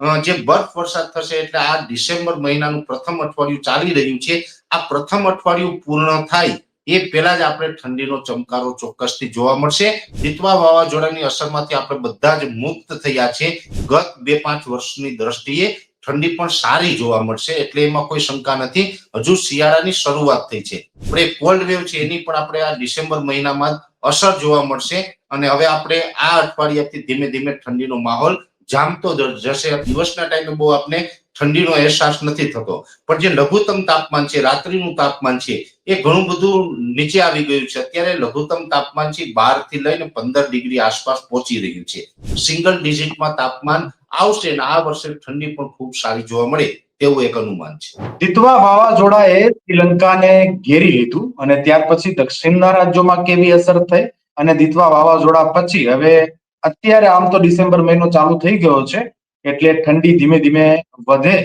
જે બરફ વરસાદ થશે એટલે આ ડિસેમ્બર મહિનાનું પ્રથમ અઠવાડિયું ચાલી રહ્યું છે. આ પ્રથમ અઠવાડિયું પૂર્ણ થાય એ પહેલા જ આપણે ઠંડીનો ચમકારો ચોક્કસથી જોવા મળશે. દિતવા વાવાઝોડાની અસરમાંથી આપણે બધા જ મુક્ત થયા છે. ગત બે પાંચ વર્ષની દ્રષ્ટિએ ઠંડી પણ સારી જોવા મળશે એટલે એમાં કોઈ શંકા નથી. હજુ શિયાળાની શરૂઆત થઈ છે. પણ એ કોલ્ડ વેવ છે એની પણ આપણે આ ડિસેમ્બર મહિનામાં અસર જોવા મળશે અને હવે આપણે આ અઠવાડિયાથી ધીમે ધીમે ઠંડીનો માહોલ જામતો જશે. દિવસના ટાઈમે બહુ આપણે ઠંડીનો અહેસાસ નથી થતો. પણ જે લઘુત્તમ તાપમાન છે, રાત્રિનું તાપમાન છે, એ ઘણું બધું નીચે આવી ગયું છે. અત્યારે લઘુત્તમ તાપમાન છે બારથી લઈને પંદર ડિગ્રી આસપાસ પહોંચી રહ્યું છે. સિંગલ ડિજિટમાં તાપમાન આવશે અને આ વર્ષે ઠંડી પણ ખૂબ સારી જોવા મળે તેવું એક અનુમાન છે. દિતવા વાવાઝોડાએ શ્રીલંકાને ઘેરી લીધું અને ત્યાર પછી દક્ષિણના રાજ્યોમાં કેવી અસર થઈ અને દિતવા વાવાઝોડા પછી? હવે અત્યારે આમ તો ડિસેમ્બર મહિનો ચાલુ થઈ ગયો છે એટલે ઠંડી ધીમે ધીમે વધે.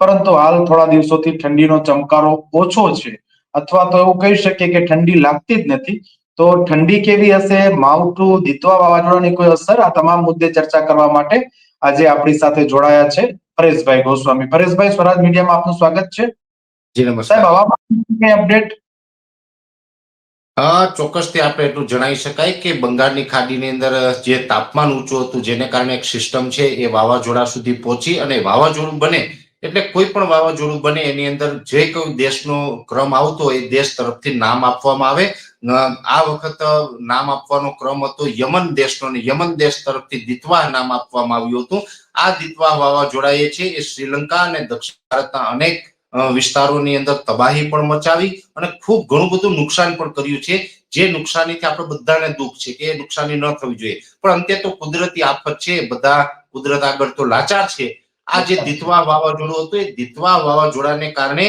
પરંતુ હાલ થોડા દિવસોથી ઠંડીનો ચમકારો ઓછો છે. અથવા તો એવું કહી શકીએ કે ઠંડી લાગતી જ નથી. તો ઠંડી કેવી હશે? માવઠું દીતવા વાવાઝોડાની કોઈ અસર? આ તમામ મુદ્દે ચર્ચા કરવા માટે આજે આપણી સાથે જોડાયા છે પરેશભાઈ ગોસ્વામી. પરેશભાઈ સ્વરાજ મીડિયામાં આપનું સ્વાગત છે. જી સાહેબ હવામાન અપડેટ ચોક્કસથી આપણે એટલું જણાવી શકાય કે બંગાળની ખાડીની અંદર જે તાપમાન ઊંચું હતું, જેને કારણે એક સિસ્ટમ છે, એ વાવાઝોડા સુધી પહોંચી અને વાવાઝોડું બને, એટલે કોઈ પણ વાવાઝોડું બને, એની અંદર જે કોઈ દેશનો ક્રમ આવતો હોય, એ દેશ તરફથી નામ આપવામાં આવે. આ વખત નામ આપવાનો ક્રમ હતો યમન દેશનો અને યમન દેશ તરફથી દિતવાહ નામ આપવામાં આવ્યું હતું. આ દિતવા વાવાઝોડા એ છે, એ શ્રીલંકા અને દક્ષિણ ભારતના અનેક વિસ્તારોની અંદર તબાહી પણ મચાવી અને ખૂબ ઘણું બધું નુકસાન પણ કર્યું છે. જે નુકસાનીથી આપણે બધાને દુઃખ છે કે નુકસાની ન થવી જોઈએ. પણ અંતે તો કુદરતી આફત છે, બધા કુદરત આગળ તો લાચાર છે. આ જે દિતવા વાવાઝોડું હતું, એ દિતવા વાવાઝોડાને કારણે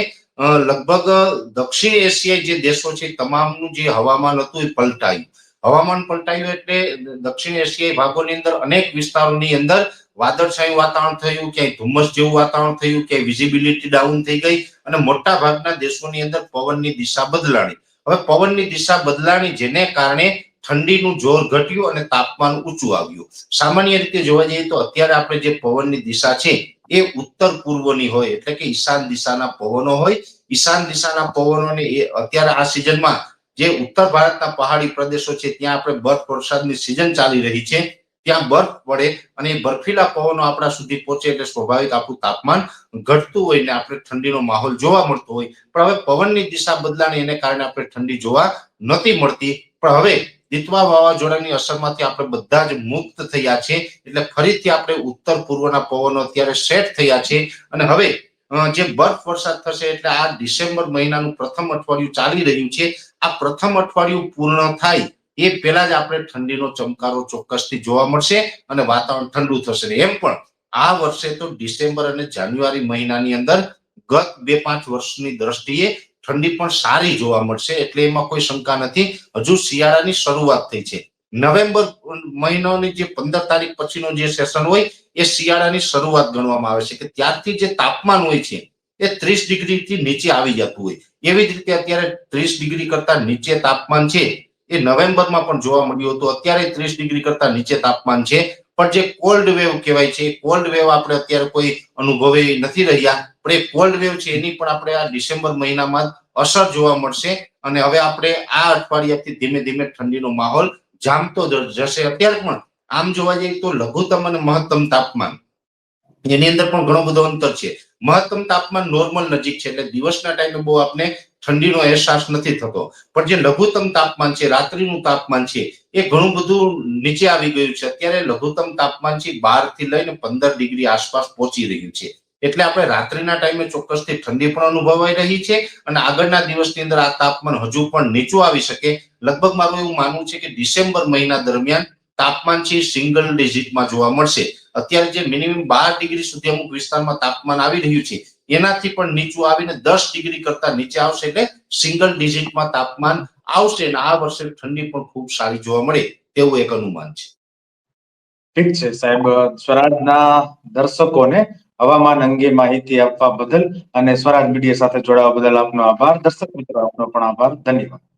લગભગ દક્ષિણ એશિયાઈ જે દેશો છે, તમામનું જે હવામાન હતું એ પલટાયું. હવામાન પલટાયું એટલે દક્ષિણ એશિયાઈ ભાગોની અંદર અનેક વિસ્તારોની અંદર વાદળછાયું વાતાવરણ થયું, ક્યાંય ધુમ્મસ જેવું વાતાવરણ થયું, ક્યાંય વિઝિબિલિટી ડાઉન થઈ ગઈ અને મોટા ભાગના દેશોની અંદર પવનની દિશા બદલાણી. હવે પવનની દિશા બદલાણી જેને કારણે ઠંડીનું જોર ઘટ્યું અને તાપમાન ઊંચું આવ્યું. સામાન્ય રીતે જોવા જઈએ તો અત્યારે આપણે જે પવનની દિશા છે, એ ઉત્તર પૂર્વની હોય, એટલે કે ઈશાન દિશાના પવનો હોય. ઈશાન દિશાના પવનોને એ અત્યારે આ સિઝનમાં જે ઉત્તર ભારતના પહાડી પ્રદેશો છે, ત્યાં આપણે બરફ વરસાદની સિઝન ચાલી રહી છે. ત્યાં બરફ પડે અને બર્ફીલા પવનો આપણા સુધી પહોંચે એટલે સ્વાભાવિક આપણું તાપમાન ઘટતું હોય ને આપણે ઠંડીનો માહોલ જોવા મળતો હોય. પણ હવે પવનની દિશા બદલાને એને કારણે આપણે ઠંડી જોવા નથી મળતી. પણ હવે દિતવા વાવાઝોડાની અસરમાંથી આપણે બધા જ મુક્ત થયા છે. એટલે ફરીથી આપણે ઉત્તર પૂર્વના પવનો અત્યારે સેટ થયા છે. અને હવે જે બરફ વરસાદ થશે એટલે આ ડિસેમ્બર મહિનાનું પ્રથમ અઠવાડિયું ચાલી રહ્યું છે. આ પ્રથમ અઠવાડિયું પૂર્ણ થાય. એ પહેલા જ આપણે ઠંડીનો ચમકારો ચોક્કસથી જોવા મળશે અને વાતાવરણ ઠંડુ થશે. એમ પણ આ વર્ષે તો ડિસેમ્બર અને જાન્યુઆરી મહિનાની અંદર ગત બે પાંચ વર્ષની દ્રષ્ટિએ ઠંડી પણ સારી જોવા મળશે એટલે એમાં કોઈ શંકા નથી. હજુ શિયાળાની શરૂઆત થઈ છે. નવેમ્બર મહિનાની જે પંદર તારીખ પછીનો જે સેશન હોય એ શિયાળાની શરૂઆત ગણવામાં આવે છે કે ત્યારથી જે તાપમાન હોય છે એ ત્રીસ ડિગ્રીથી નીચે આવી જતું હોય. એવી જ રીતે અત્યારે ત્રીસ ડિગ્રી કરતા નીચે તાપમાન છે એ નવેમ્બરમાં પણ જોવા મળ્યું હતું. અત્યારે ત્રીસ ડિગ્રી કરતા નીચે તાપમાન છે. પણ જે કોલ્ડ વેવ કહેવાય છે કોલ્ડ વેવ આપણે અત્યારે કોઈ અનુભવી નથી રહ્યા. પણ એ કોલ્ડ વેવ છે, એની પણ આપણે આ ડિસેમ્બર મહિનામાં અસર જોવા મળશે. અને હવે આપણે આ અઠવાડિયાથી ધીમે ધીમે ઠંડીનો માહોલ જામતો જશે. અત્યારે પણ આમ જોવા જઈએ તો લઘુત્તમ અને મહત્તમ તાપમાન. એની અંદર પણ ઘણો બધો અંતર છે. મહત્તમ તાપમાન નોર્મલ નજીક છે, એટલે દિવસના ટાઈમે બહુ આપણે ઠંડીનો અહેસાસ નથી થતો. પણ જે લઘુત્તમ તાપમાન છે, રાત્રિનું તાપમાન છે, એ ઘણું બધું નીચે આવી ગયું છે. અત્યારે લઘુત્તમ તાપમાન છે બારથી લઈને પંદર ડિગ્રી આસપાસ પહોંચી રહ્યું છે. એટલે આપણે રાત્રિના ટાઈમે ચોક્કસથી ઠંડી પણ અનુભવાઈ રહી છે અને આગળના દિવસની અંદર આ તાપમાન હજુ પણ નીચું આવી શકે. લગભગ મારું એવું માનવું છે કે ડિસેમ્બર મહિના દરમિયાન તાપમાન છે સિંગલ ડિજિટમાં જોવા મળશે. અત્યારે જે મિનિમમ બાર ડિગ્રી સુધી અમુક વિસ્તારમાં તાપમાન આવી રહ્યું છે એનાથી પણ નીચું આવીને દસ ડિગ્રી કરતા નીચે આવશે એટલે સિંગલ ડિજિટમાં તાપમાન આવશે અને આ વર્ષે ઠંડી પણ ખૂબ સારી જોવા મળે તેવું એક અનુમાન છે. ઠીક છે સાહેબ, સ્વરાજના દર્શકોને હવામાન અંગે માહિતી આપવા બદલ અને સ્વરાજ મીડિયા સાથે જોડાવા બદલ આપનો આભાર. દર્શક મિત્રો, આપનો પણ આભાર. ધન્યવાદ.